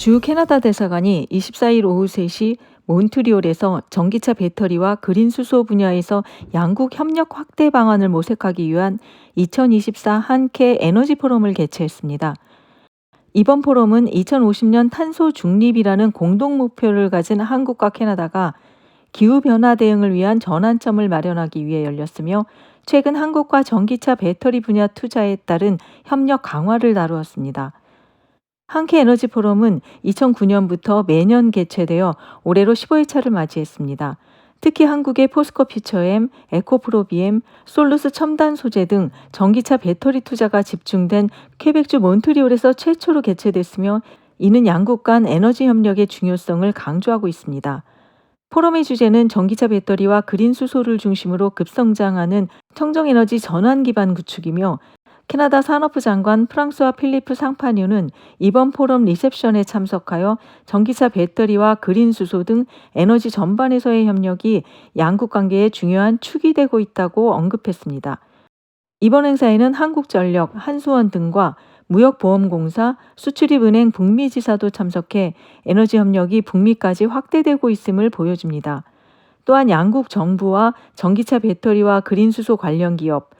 주 캐나다 대사관이 24일 오후 3시 몬트리올에서 전기차 배터리와 그린 수소 분야에서 양국 협력 확대 방안을 모색하기 위한 2024 한캐 에너지 포럼을 개최했습니다. 이번 포럼은 2050년 탄소 중립이라는 공동 목표를 가진 한국과 캐나다가 기후 변화 대응을 위한 전환점을 마련하기 위해 열렸으며 최근 한국과 전기차 배터리 분야 투자에 따른 협력 강화를 다루었습니다. 한캐 에너지 포럼은 2009년부터 매년 개최되어 올해로 15회차를 맞이했습니다. 특히 한국의 포스코 퓨처엠, 에코프로비엠, 솔루스 첨단 소재 등 전기차 배터리 투자가 집중된 퀘벡주 몬트리올에서 최초로 개최됐으며 이는 양국 간 에너지 협력의 중요성을 강조하고 있습니다. 포럼의 주제는 전기차 배터리와 그린 수소를 중심으로 급성장하는 청정에너지 전환 기반 구축이며 캐나다 산업부 장관 프랑스와 필리프 상파뉴는 이번 포럼 리셉션에 참석하여 전기차 배터리와 그린 수소 등 에너지 전반에서의 협력이 양국 관계에 중요한 축이 되고 있다고 언급했습니다. 이번 행사에는 한국전력, 한수원 등과 무역보험공사, 수출입은행 북미지사도 참석해 에너지 협력이 북미까지 확대되고 있음을 보여줍니다. 또한 양국 정부와 전기차 배터리와 그린 수소 관련 기업,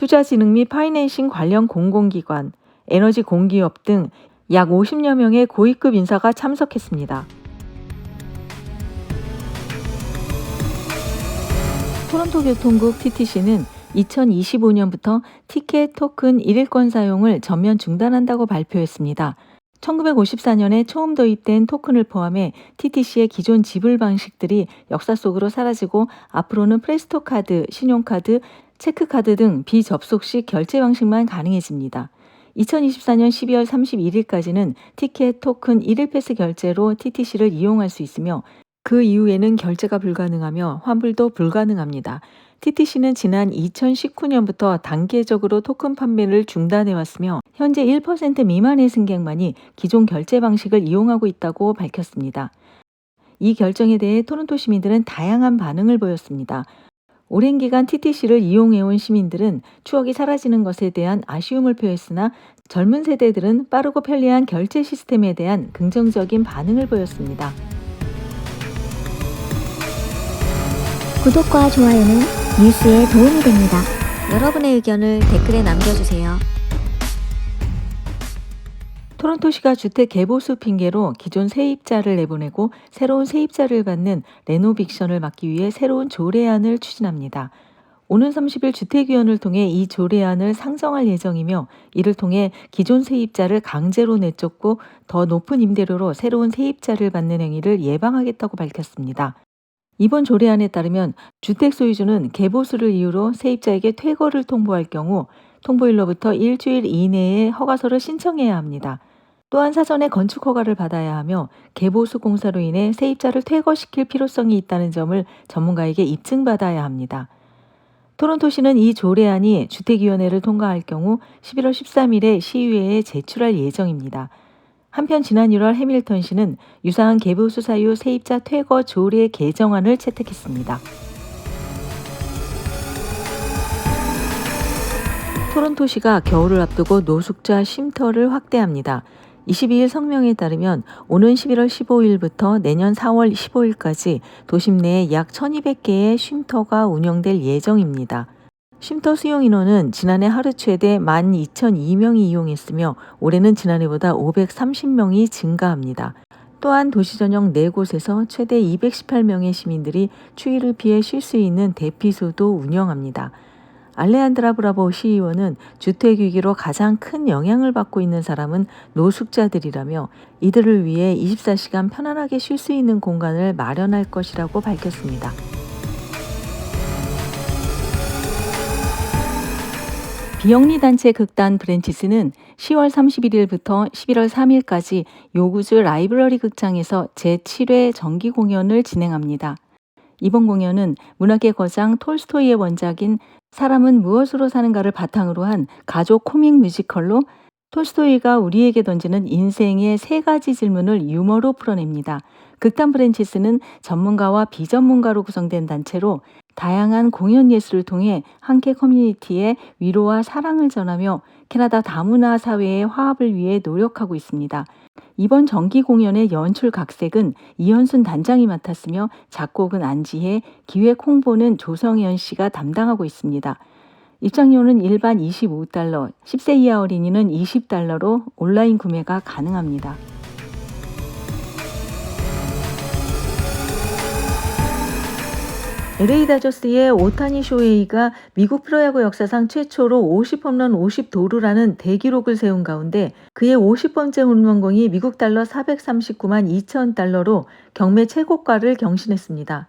투자진흥 및 파이낸싱 관련 공공기관, 에너지 공기업 등 약 50여 명의 고위급 인사가 참석했습니다. 토론토 교통국 TTC는 2025년부터 티켓 토큰 1일권 사용을 전면 중단한다고 발표했습니다. 1954년에 처음 도입된 토큰을 포함해 TTC의 기존 지불 방식들이 역사 속으로 사라지고 앞으로는 프레스토 카드, 신용카드, 체크카드 등 비접속식 결제 방식만 가능해집니다. 2024년 12월 31일까지는 티켓 토큰 1일 패스 결제로 TTC를 이용할 수 있으며 그 이후에는 결제가 불가능하며 환불도 불가능합니다. TTC는 지난 2019년부터 단계적으로 토큰 판매를 중단해 왔으며 현재 1% 미만의 승객만이 기존 결제 방식을 이용하고 있다고 밝혔습니다. 이 결정에 대해 토론토 시민들은 다양한 반응을 보였습니다. 오랜 기간 TTC를 이용해온 시민들은 추억이 사라지는 것에 대한 아쉬움을 표했으나 젊은 세대들은 빠르고 편리한 결제 시스템에 대한 긍정적인 반응을 보였습니다. 구독과 좋아요는 뉴스에 도움이 됩니다. 여러분의 의견을 댓글에 남겨주세요. 토론토시가 주택 개보수 핑계로 기존 세입자를 내보내고 새로운 세입자를 받는 레노빅션을 막기 위해 새로운 조례안을 추진합니다. 오는 30일 주택위원을 통해 이 조례안을 상정할 예정이며 이를 통해 기존 세입자를 강제로 내쫓고 더 높은 임대료로 새로운 세입자를 받는 행위를 예방하겠다고 밝혔습니다. 이번 조례안에 따르면 주택 소유주는 개보수를 이유로 세입자에게 퇴거를 통보할 경우 통보일로부터 일주일 이내에 허가서를 신청해야 합니다. 또한 사전에 건축 허가를 받아야 하며 개보수 공사로 인해 세입자를 퇴거시킬 필요성이 있다는 점을 전문가에게 입증받아야 합니다. 토론토시는 이 조례안이 주택위원회를 통과할 경우 11월 13일에 시의회에 제출할 예정입니다. 한편 지난 1월 해밀턴 시는 유사한 개보수 사유 세입자 퇴거 조례 개정안을 채택했습니다. 토론토시가 겨울을 앞두고 노숙자 쉼터를 확대합니다. 22일 성명에 따르면 오는 11월 15일부터 내년 4월 15일까지 도심 내에 약 1200개의 쉼터가 운영될 예정입니다. 쉼터 수용 인원은 지난해 하루 최대 12,002명이 이용했으며 올해는 지난해보다 530명이 증가합니다. 또한 도시 전역 4곳에서 최대 218명의 시민들이 추위를 피해 쉴 수 있는 대피소도 운영합니다. 알레안드라 브라보 시의원은 주택위기로 가장 큰 영향을 받고 있는 사람은 노숙자들이라며 이들을 위해 24시간 편안하게 쉴 수 있는 공간을 마련할 것이라고 밝혔습니다. 비영리 단체 극단 브랜치스는 10월 31일부터 11월 3일까지 요구즈 라이브러리 극장에서 제7회 정기 공연을 진행합니다. 이번 공연은 문학의 거장 톨스토이의 원작인 사람은 무엇으로 사는가를 바탕으로 한 가족 코믹 뮤지컬로 톨스토이가 우리에게 던지는 인생의 세 가지 질문을 유머로 풀어냅니다. 극단 브랜치스는 전문가와 비전문가로 구성된 단체로 다양한 공연 예술을 통해 한캐 커뮤니티에 위로와 사랑을 전하며 캐나다 다문화 사회의 화합을 위해 노력하고 있습니다. 이번 정기 공연의 연출 각색은 이현순 단장이 맡았으며 작곡은 안지혜, 기획 홍보는 조성현 씨가 담당하고 있습니다. 입장료는 일반 25달러, 10세 이하 어린이는 20달러로 온라인 구매가 가능합니다. LA 다저스의 오타니 쇼헤이가 미국 프로야구 역사상 최초로 50홈런 50도루라는 대기록을 세운 가운데 그의 50번째 홈런공이 미국 달러 439만 2천 달러로 경매 최고가를 경신했습니다.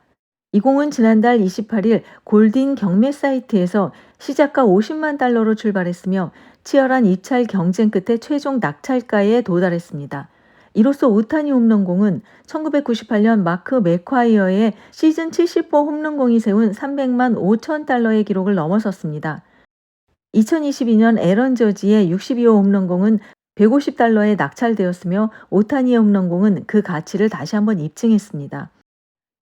이 공은 지난달 28일 골딘 경매 사이트에서 시작가 50만 달러로 출발했으며 치열한 입찰 경쟁 끝에 최종 낙찰가에 도달했습니다. 이로써 오타니 홈런공은 1998년 마크 맥콰이어의 시즌 70호 홈런공이 세운 300만 5천 달러의 기록을 넘어섰습니다. 2022년 에런 저지의 62호 홈런공은 150달러에 낙찰되었으며 오타니의 홈런공은 그 가치를 다시 한번 입증했습니다.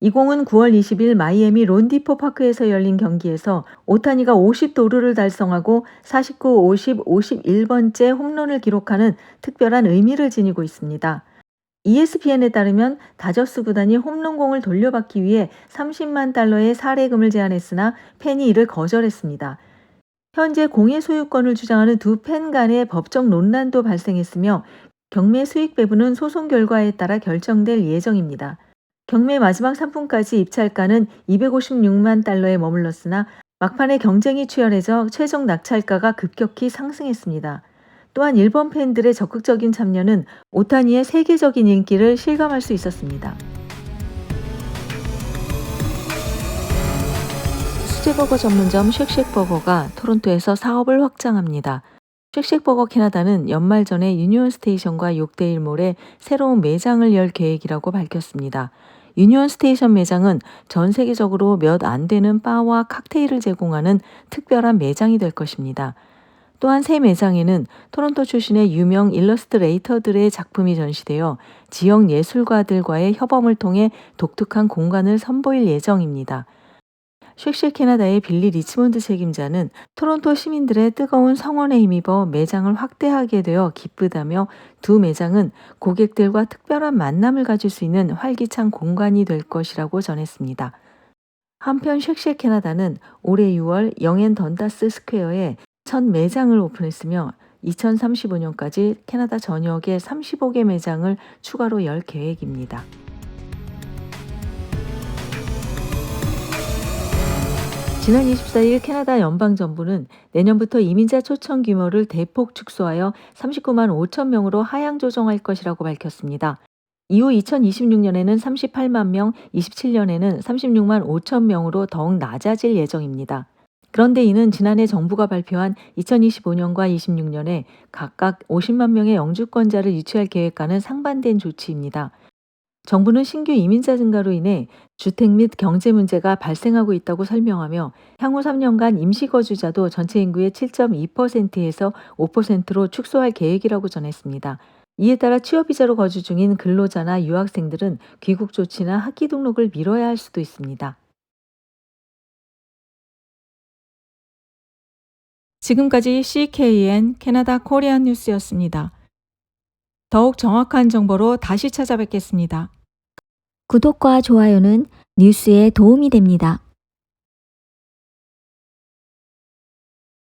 이 공은 9월 20일 마이애미 론디포 파크에서 열린 경기에서 오타니가 50도루를 달성하고 49, 50, 51번째 홈런을 기록하는 특별한 의미를 지니고 있습니다. ESPN에 따르면 다저스 구단이 홈런공을 돌려받기 위해 30만 달러의 사례금을 제안했으나 팬이 이를 거절했습니다. 현재 공의 소유권을 주장하는 두 팬 간의 법적 논란도 발생했으며 경매 수익 배분은 소송 결과에 따라 결정될 예정입니다. 경매 마지막 상품까지 입찰가는 256만 달러에 머물렀으나 막판에 경쟁이 치열해져 최종 낙찰가가 급격히 상승했습니다. 또한 일본 팬들의 적극적인 참여는 오타니의 세계적인 인기를 실감할 수 있었습니다. 수제버거 전문점 쉑쉑버거가 토론토에서 사업을 확장합니다. 쉑쉑버거 캐나다는 연말 전에 유니온 스테이션과 욕데일몰에 새로운 매장을 열 계획이라고 밝혔습니다. 유니온 스테이션 매장은 전 세계적으로 몇 안 되는 바와 칵테일을 제공하는 특별한 매장이 될 것입니다. 또한 새 매장에는 토론토 출신의 유명 일러스트레이터들의 작품이 전시되어 지역 예술가들과의 협업을 통해 독특한 공간을 선보일 예정입니다. 쉑쉑 캐나다의 빌리 리치몬드 책임자는 토론토 시민들의 뜨거운 성원에 힘입어 매장을 확대하게 되어 기쁘다며 두 매장은 고객들과 특별한 만남을 가질 수 있는 활기찬 공간이 될 것이라고 전했습니다. 한편 쉑쉑 캐나다는 올해 6월 영앤 던다스 스퀘어에 첫 매장을 오픈했으며 2035년까지 캐나다 전역에 35개 매장을 추가로 열 계획입니다. 지난 24일 캐나다 연방정부는 내년부터 이민자 초청 규모를 대폭 축소하여 39만 5천 명으로 하향 조정할 것이라고 밝혔습니다. 이후 2026년에는 38만 명, 27년에는 36만 5천 명으로 더욱 낮아질 예정입니다. 그런데 이는 지난해 정부가 발표한 2025년과 26년에 각각 50만 명의 영주권자를 유치할 계획과는 상반된 조치입니다. 정부는 신규 이민자 증가로 인해 주택 및 경제 문제가 발생하고 있다고 설명하며 향후 3년간 임시거주자도 전체 인구의 7.2%에서 5%로 축소할 계획이라고 전했습니다. 이에 따라 취업비자로 거주 중인 근로자나 유학생들은 귀국 조치나 학기 등록을 미뤄야 할 수도 있습니다. 지금까지 CKN 캐나다 코리안 뉴스였습니다. 더욱 정확한 정보로 다시 찾아뵙겠습니다. 구독과 좋아요는 뉴스에 도움이 됩니다.